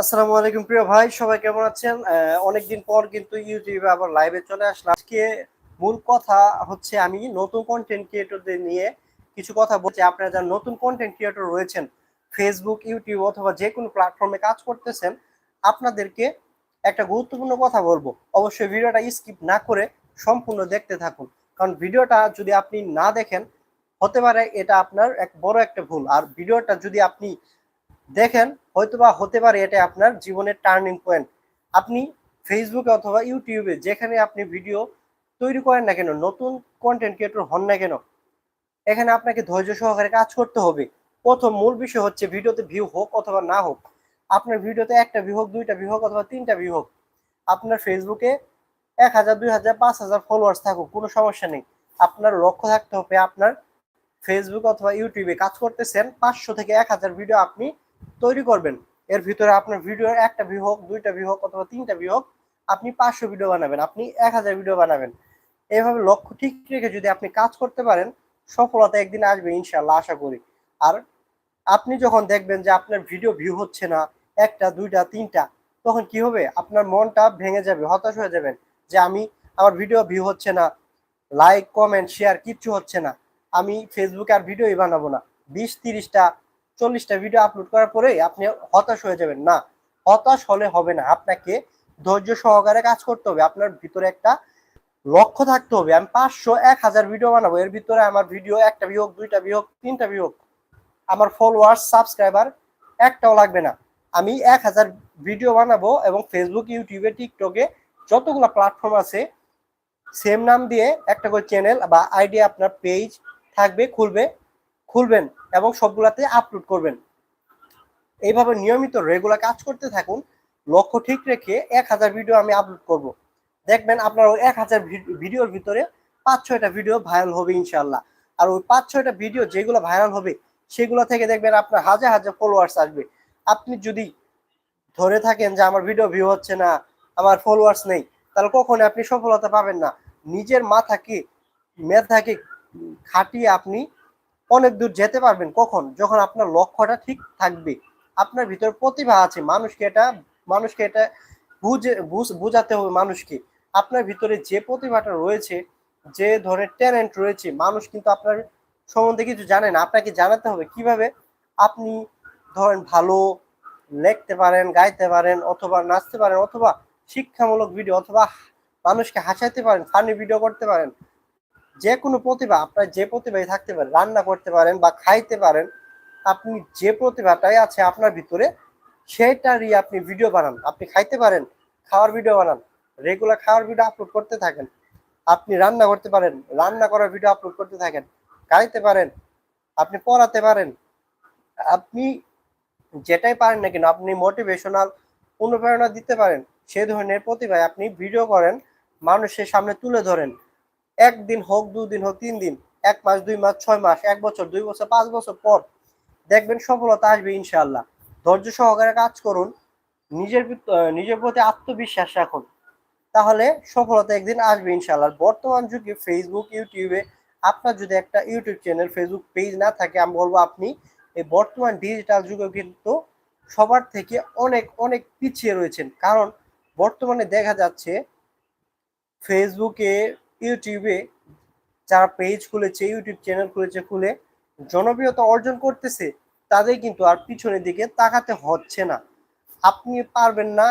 আসসালামু আলাইকুম প্রিয় ভাই, সবাই কেমন আছেন? অনেকদিন পর কিন্তু ইউটিউবে আবার লাইভে চলে আসলাম। আজকে মূল কথা হচ্ছে আমি নতুন কন্টেন্ট ক্রিয়েটরদের নিয়ে কিছু কথা বলছি। আপনারা যারা নতুন কন্টেন্ট ক্রিয়েটর রয়েছেন ফেসবুক ইউটিউব অথবা যে কোনো প্ল্যাটফর্মে কাজ করতেছেন, আপনাদেরকে একটা গুরুত্বপূর্ণ কথা বলব। অবশ্যই ভিডিওটা স্কিপ না করে সম্পূর্ণ দেখতে থাকুন। কারণ ভিডিওটা যদি আপনি না দেখেন, হতে পারে এটা আপনার এক বড় একটা ভুল। আর ভিডিওটা যদি আপনি দেখেন, হয়তোবা হতে পারে এটা আপনার জীবনের টার্নিং পয়েন্ট আপনি ফেসবুকে অথবা ইউটিউবে যেখানে আপনি ভিডিও তৈরি করেন না কেন, নতুন কন্টেন্ট ক্রিয়েটর হন না কেন, এখানে আপনাকে ধৈর্য সহকারে কাজ করতে হবে। প্রথম মূল বিষয় হচ্ছে ভিডিওতে ভিউ হোক অথবা না হোক, আপনার ভিডিওতে একটা ভিউ হোক, দুইটা ভিউ হোক অথবা তিনটা ভিউ হোক, আপনার ফেসবুকে এক হাজার, দুই হাজার, পাঁচ হাজার ফলোয়ার্স থাকুক, কোনো সমস্যা নেই। আপনার লক্ষ্য থাকতে হবে, আপনার ফেসবুক অথবা ইউটিউবে কাজ করতেছেন, পাঁচশো থেকে এক হাজার ভিডিও আপনি তৈরি করবেন। এর ভিতরে আপনার ভিডিও একটা ভিউ হোক, দুইটা ভিউ হোক অথবা তিনটা ভিউ হোক, আপনি পাঁচশো ভিডিও বানাবেন, আপনি এক হাজার ভিডিও বানাবেন। এইভাবে লক্ষ্য ঠিক রেখে যদি আপনি কাজ করতে পারেন, সফলতা একদিন আসবে ইনশাল্লাহ আশা করি। আর আপনি যখন দেখবেন যে আপনার ভিডিও ভিউ হচ্ছে না, একটা, দুইটা, তিনটা, তখন কি হবে? আপনার মনটা ভেঙে যাবে, হতাশ হয়ে যাবেন যে আমি আমার ভিডিও ভিউ হচ্ছে না লাইক কমেন্ট শেয়ার কিচ্ছু হচ্ছে না। আমি ফেসবুকে আর ভিডিওই বানাবো না। বিশ, তিরিশটা চল্লিশটা ভিডিও আপলোড করার পরে আপনি হতাশ হয়ে যাবেন। না, হতাশ হলে হবে না। আপনাকে ধৈর্য সহকারে কাজ করতে হবে। আপনার ভিতরে একটা লক্ষ্য থাকতে হবে। আমি পাঁচশো এক হাজার ভিডিও বানাবো। এর ভিতরে আমার ভিডিও একটা বিয়োগ, দুইটা বিয়োগ, তিনটা বিয়োগ। আমার ফলোয়ার্স সাবস্ক্রাইবার একটাও লাগবে না। আমি এক হাজার ভিডিও বানাবো এবং ফেসবুক ইউটিউবে টিকটকে যতগুলো প্ল্যাটফর্ম আছে সেম নাম দিয়ে একটা করে চ্যানেল বা আইডিয়া আপনার পেজ থাকবে, খুলবে। খুলবেন এবং সবগুলাতে আপলোড করবেন। এইভাবে নিয়মিত রেগুলার কাজ করতে থাকুন, লক্ষ্য ঠিক রেখে এক হাজার ভিডিও আমি আপলোড করব। দেখবেন আপনার ওই এক হাজার ভিডিওর ভিতরে পাঁচ ছয়টা ভিডিও ভাইরাল হবে ইনশাল্লাহ আর ওই পাঁচ ছয়টা ভিডিও যেগুলো ভাইরাল হবে, সেগুলো থেকে দেখবেন আপনার হাজার হাজার ফলোয়ার্স আসবে। আপনি যদি ধরে থাকেন যে আমার ভিডিও ভিউ হচ্ছে না, আমার ফলোয়ার্স নেই, তাহলে কখনো আপনি সফলতা পাবেন না। নিজের মাথাকে, মেধাকে খাটিয়ে আপনি অনেক দূর যেতে পারবেন কখন? যখন আপনার লক্ষ্যটা ঠিক থাকবে। আপনার ভিতর প্রতিভা আছে, মানুষকে এটা মানুষকে এটা বুঝে বুঝাতে হবে মানুষকে। আপনার ভিতরে যে প্রতিভাটা রয়েছে, যে ধরনের ট্যালেন্ট রয়েছে, মানুষ কিন্তু আপনার সম্বন্ধে কিছু জানে না। আপনাকে জানাতে হবে কীভাবে আপনি ধরেন ভালো লিখতে পারেন, গাইতে পারেন, অথবা নাচতে পারেন, অথবা শিক্ষামূলক ভিডিও অথবা মানুষকে হাসাইতে পারেন ফানি ভিডিও করতে পারেন। যে কোনো প্রতিভা, আপনার যে প্রতিভাই থাকতে পারে, রান্না করতে পারেন বা খাইতে পারেন, আপনি যে প্রতিভাটাই আছে আপনার ভিতরে, সেটারই আপনি ভিডিও বানান। আপনি খাইতে পারেন, খাওয়ার ভিডিও বানান রেগুলার খাওয়ার ভিডিও আপলোড করতে থাকেন। আপনি রান্না করতে পারেন, রান্না করার ভিডিও আপলোড করতে থাকেন, গাইতে পারেন, আপনি পড়াতে পারেন। আপনি যেটাই পারেন না কেন, আপনি মোটিভেশনাল অনুপ্রেরণা দিতে পারেন। সে ধরনের প্রতিভায় আপনি ভিডিও করেন, মানুষের সামনে তুলে ধরেন। একদিন হোক, দুদিন হোক তিন দিন এক মাস, দুই মাস, ছয় মাস, এক বছর, দুই বছর, পাঁচ বছর পর দেখবেন সফলতা আসবে ইনশাল্লাহ ধৈর্য সহকারে কাজ করুন, নিজের নিজের প্রতি আত্মবিশ্বাস রাখুন। তাহলে সফলতা একদিন আসবে ইনশাল্লাহ বর্তমান যুগে ফেসবুক ইউটিউবে আপনার যদি একটা ইউটিউব চ্যানেল ফেসবুক পেজ না থাকে, আমি বলব আপনি, এই বর্তমান ডিজিটাল যুগে কিন্তু সবার থেকে অনেক অনেক পিছিয়ে রয়েছেন। কারণ বর্তমানে দেখা যাচ্ছে ফেসবুকে ইউটিউবে যারা পেজ খুলেছে, ইউটিউব চ্যানেল খুলেছে, খুলে জনপ্রিয়তা অর্জন করতেছে, তাদের কিন্তু আর পিছনের দিকে তাকাতে হচ্ছে না। আপনি পারবেন না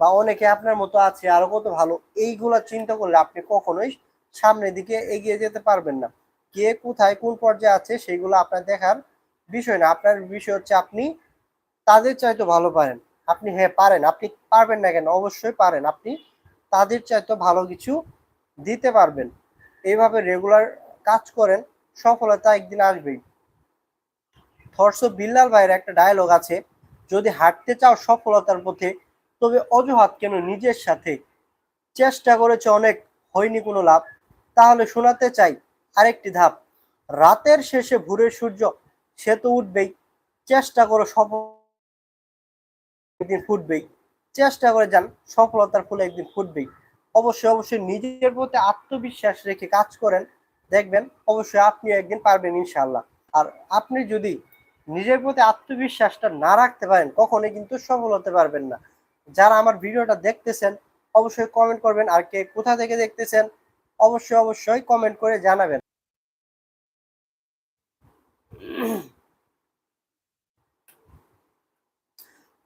বা অনেকে আপনার মতো আছে, আরও কত ভালো, এইগুলা চিন্তা করলে আপনি কখনোই সামনের দিকে এগিয়ে যেতে পারবেন না। কে কোথায় কোন পর্যায়ে আছে, সেগুলো আপনার দেখার বিষয় না। আপনার বিষয় হচ্ছে আপনি তাদের চাইতে ভালো পারেন। আপনি হ্যাঁ পারেন। আপনি পারবেন না কেন? অবশ্যই পারেন। আপনি তাদের চাইতে ভালো কিছু দিতে পারবেন। এইভাবে রেগুলার কাজ করেন, সফলতা একদিন আসবেই। থর্স বিল্লাল ভাইয়ের একটা ডায়লগ আছে, যদি হাঁটতে চাও সফলতার পথে, তবে অজুহাত কেন নিজের সাথে? চেষ্টা করেছে অনেক, হয়নি কোনো লাভ। তাহলে শোনাতে চাই আরেকটি ধাপ। রাতের শেষে ভোরের সূর্য, সে তো উঠবেই। চেষ্টা করো সফল একদিন ফুটবেই। চেষ্টা করে যান, সফলতার ফুলে একদিন ফুটবেই। অবশ্যই অবশ্যই নিজের প্রতি আত্মবিশ্বাস রেখে কাজ করেন। দেখবেন, অবশ্যই আপনি একদিন পারবেন ইনশাল্লাহ আর আপনি যদি নিজের প্রতি আত্মবিশ্বাসটা না রাখতে পারেন, কখনোই কিন্তু সফল হতে পারবেন না। যারা আমার ভিডিওটা দেখতেছেন, অবশ্যই কমেন্ট করবেন। আর কে কোথা থেকে দেখতেছেন, অবশ্যই অবশ্যই কমেন্ট করে জানাবেন।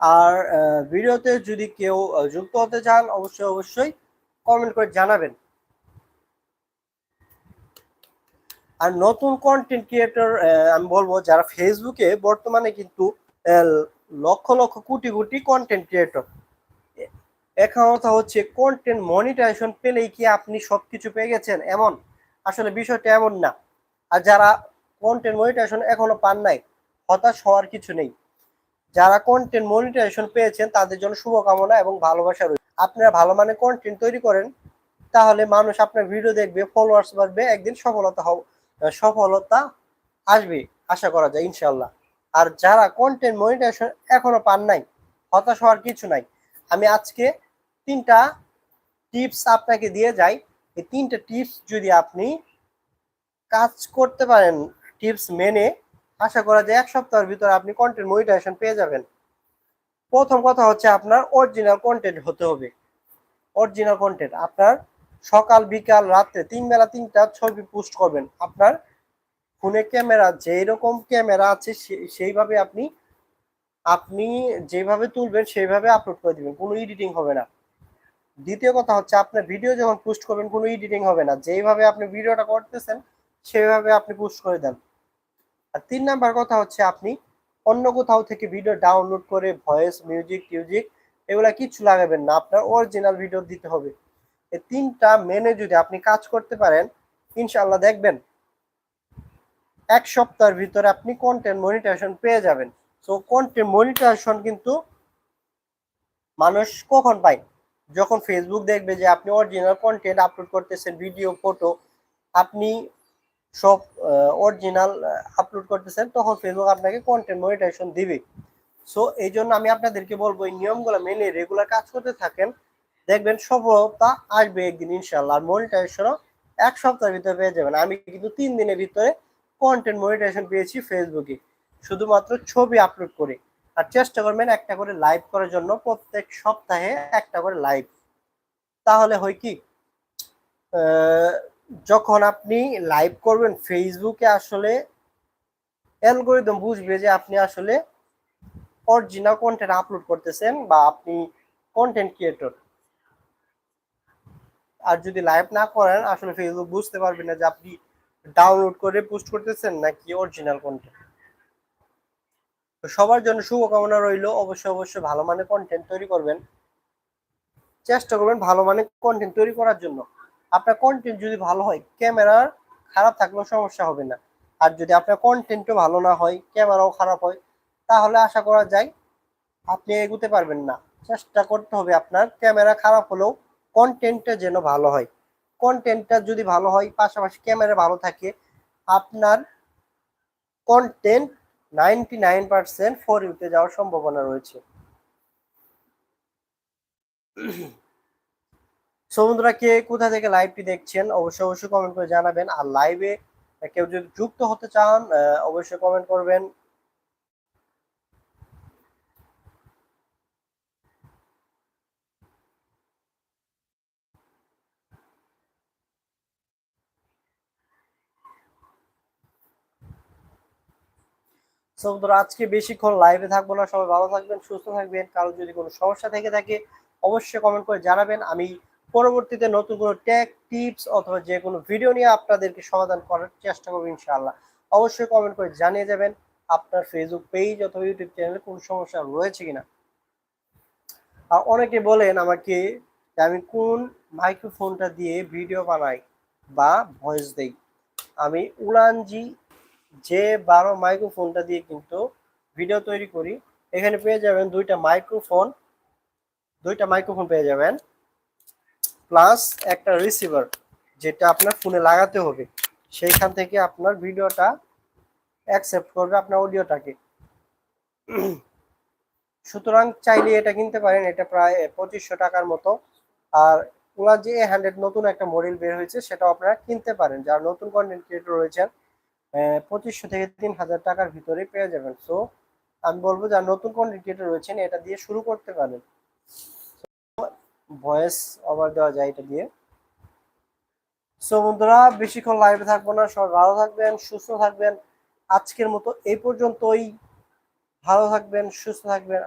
আর ভিডিওতে যদি কেউ যুক্ত হতে চান, অবশ্যই অবশ্যই কমেন্ট করে জানাবেন। আর নতুন কন্টেন্ট ক্রিয়েটর আমি বলব যারা ফেসবুকে বর্তমানে কিন্তু লক্ষ লক্ষ কোটি কোটি কন্টেন্ট ক্রিয়েটর এখন কথা হচ্ছে কন্টেন্ট মনিটাইজেশন পেলেই কি আপনি সবকিছু পেয়ে গেছেন? এমন। আসলে বিষয়টা এমন না। আর যারা কন্টেন্ট মনিটাইজেশন এখনও পান নাই, হতাশ হওয়ার কিছু নেই। যারা কন্টেন্ট মনিটাইজেশন পেয়েছেন, তাদের জন্য শুভকামনা এবং ভালোবাসা রয়েছে আপনারা ভালো মানে কন্টেন্ট তৈরি করেন, তাহলে মানুষ আপনার ভিডিও দেখবে ফলোয়ার্স বাড়বে, একদিন সফলতা সফলতা আসবে, আশা করা যায় ইনশাল্লাহ আর যারা কন্টেন্ট মনিটাইজেশন এখনও পান নাই, হতাশ হওয়ার কিছু নাই, আমি আজকে তিনটা টিপস আপনাকে দিয়ে যাই। এই তিনটা টিপস যদি আপনি কাজ করতে পারেন টিপস মেনে, আশা করা যায় এক সপ্তাহের ভিতরে আপনি কন্টেন্ট মনিটাইজেশন পেয়ে যাবেন। প্রথম কথা হচ্ছে আপনার অরিজিনাল কন্টেন্ট হতে হবে। অরিজিনাল কন্টেন্ট আপনার সকাল, বিকাল, রাত্রে তিন বেলা তিনটা ছবি পোস্ট করবেন। আপনার ফোনে ক্যামেরা যেই রকম ক্যামেরা আছে সেইভাবে আপনি আপনি যেভাবে তুলবেন সেইভাবে আপলোড করে দিবেন, কোনো এডিটিং হবে না। দ্বিতীয় কথা হচ্ছে আপনার ভিডিও যখন পোস্ট করবেন, কোনো এডিটিং হবে না। যেইভাবে আপনি ভিডিওটা করতেছেন, সেভাবে আপনি পোস্ট করে দেন। আর তিন নাম্বার কথা হচ্ছে আপনি অন্য কোথাও থেকে ভিডিও ডাউনলোড করে ভয়েস মিউজিক টিউজিক এগুলা কিছু লাগাবেন না। আপনার অরিজিনাল ভিডিও দিতে হবে। এই তিনটা মেনে যদি আপনি কাজ করতে পারেন ইনশাল্লাহ দেখবেন এক সপ্তাহের ভিতরে আপনি কন্টেন্ট মনিটাইজেশন পেয়ে যাবেন। সো কন্টেন্ট মনিটাইজেশন কিন্তু মানুষ কখন পায়? যখন ফেসবুক দেখবে যে আপনি অরিজিনাল কন্টেন্ট আপলোড করতেছেন ভিডিও ফটো আপনি সব অরিজিনাল আপলোড করতেছেন, তখন ফেসবুক আপনাকে কন্টেন্ট মনিটাইজেশন দিবে। সো এই জন্য আমি আপনাদেরকে বলব, এই নিয়মগুলো মেনে রেগুলার কাজ করতে থাকেন। দেখবেন সফলতা আসবে একদিন ইনশাল্লাহ আর মনিটাইজেশনও এক সপ্তাহের ভিতরে পেয়ে যাবেন। আমি কিন্তু তিন দিনের ভিতরে কন্টেন্ট মনিটাইজেশন পেয়েছি ফেসবুকে শুধুমাত্র ছবি আপলোড করে। আর চেষ্টা করবেন একটা করে লাইভ করার জন্য প্রত্যেক সপ্তাহে একটা করে লাইভ তাহলে হয় কি? যখন আপনি লাইভ করবেন ফেসবুকে আসলে অ্যালগোরিদম বুঝবে যে আপনি আসলে অরিজিনাল কন্টেন্ট আপলোড করতেছেন বা আপনি কন্টেন্ট ক্রিয়েটর আর যদি লাইভ না করেন, আসলে ফেসবুক বুঝতে পারবে না যে আপনি ডাউনলোড করে পোস্ট করতেছেন নাকি অরিজিনাল কন্টেন্ট তো সবার জন্য শুভকামনা রইল। অবশ্যই অবশ্যই ভালো মানের কন্টেন্ট তৈরি করবেন। চেষ্টা করবেন ভালো মানের কন্টেন্ট তৈরি করার জন্য। আপনার কন্টেন্ট যদি ভালো হয় ক্যামেরার খারাপ থাকলেও সমস্যা হবে না। আর যদি আপনার কন্টেন্টও ভালো না হয় ক্যামেরাও খারাপ হয়, তাহলে আশা করা যায় আপনি এগুতে পারবেন না। চেষ্টা করতে হবে আপনার ক্যামেরা খারাপ হলেও কন্টেন্টটা যেন ভালো হয়। কন্টেন্টটা যদি ভালো হয়, পাশাপাশি ক্যামেরা ভালো থাকে, আপনার content ninety nine percent for ইউতে যাওয়ার সম্ভাবনা রয়েছে। সমুদ্রা কে কোথা থেকে লাইভটি দেখছেন, অবশ্যই অবশ্যই কমেন্ট করে জানাবেন। আর লাইভে কেউ যদি যুক্ত হতে চান অবশ্যই কমেন্ট করবেন। বন্ধুরা, আজকে বেশিক্ষণ লাইভে থাকব না। সবাই ভালো থাকবেন, সুস্থ থাকবেন। কারও যদি কোনো সমস্যা থেকে থাকে, অবশ্যই কমেন্ট করে জানাবেন। আমি পরবর্তীতে নতুন কোনো ট্যাগ টিপস অথবা যে কোনো ভিডিও নিয়ে আপনাদেরকে সমাধান করার চেষ্টা করব ইনশাআল্লাহ। অবশ্যই কমেন্ট করে জানিয়ে যাবেন আপনার ফেসবুক পেজ অথবা ইউটিউব চ্যানেলে কোনো সমস্যা রয়েছে কিনা। আর অনেকে বলেন আমাকে আমি কোন মাইক্রোফোনটা দিয়ে ভিডিও বানাই বা ভয়েস দেই। আমি উলানজি যে বারো মাইক্রোফোনটা দিয়ে কিন্তু ভিডিও তৈরি করি, এখানে পেয়ে যাবেন দুইটা মাইক্রোফোন দুইটা মাইক্রোফোন পেয়ে যাবেন। প্লাস একটা রিসিভার যেটা আপনার ফোনে লাগাতে হবে। সেইখান থেকে আপনার ভিডিওটা অ্যাকসেপ্ট করবে আপনার অডিওটাকে। সুতরাং চাইলে এটা কিনতে পারেন, এটা প্রায় পঁচিশশো টাকার মতো। আর ওনার যে হান্ড্রেড নতুন একটা মডেল বের হয়েছে, সেটাও আপনারা কিনতে পারেন। যারা নতুন কন্টেন্ট ক্রিয়েটর রয়েছেন পঁচিশশো থেকে তিন হাজার টাকার ভিতরে পেয়ে যাবেন। সো আমি বলব, যারা নতুন কন্টেন্ট ক্রিয়েটর রয়েছেন, এটা দিয়ে শুরু করতে পারেন। ভয়েস ওভার দেওয়া যায় এটা দিয়ে। সো বন্ধুরা, বেশিক্ষণ লাইভে থাকব না। সব ভালো থাকবেন, সুস্থ থাকবেন। আজকের মতো এই পর্যন্তই। ভালো থাকবেন, সুস্থ থাকবেন।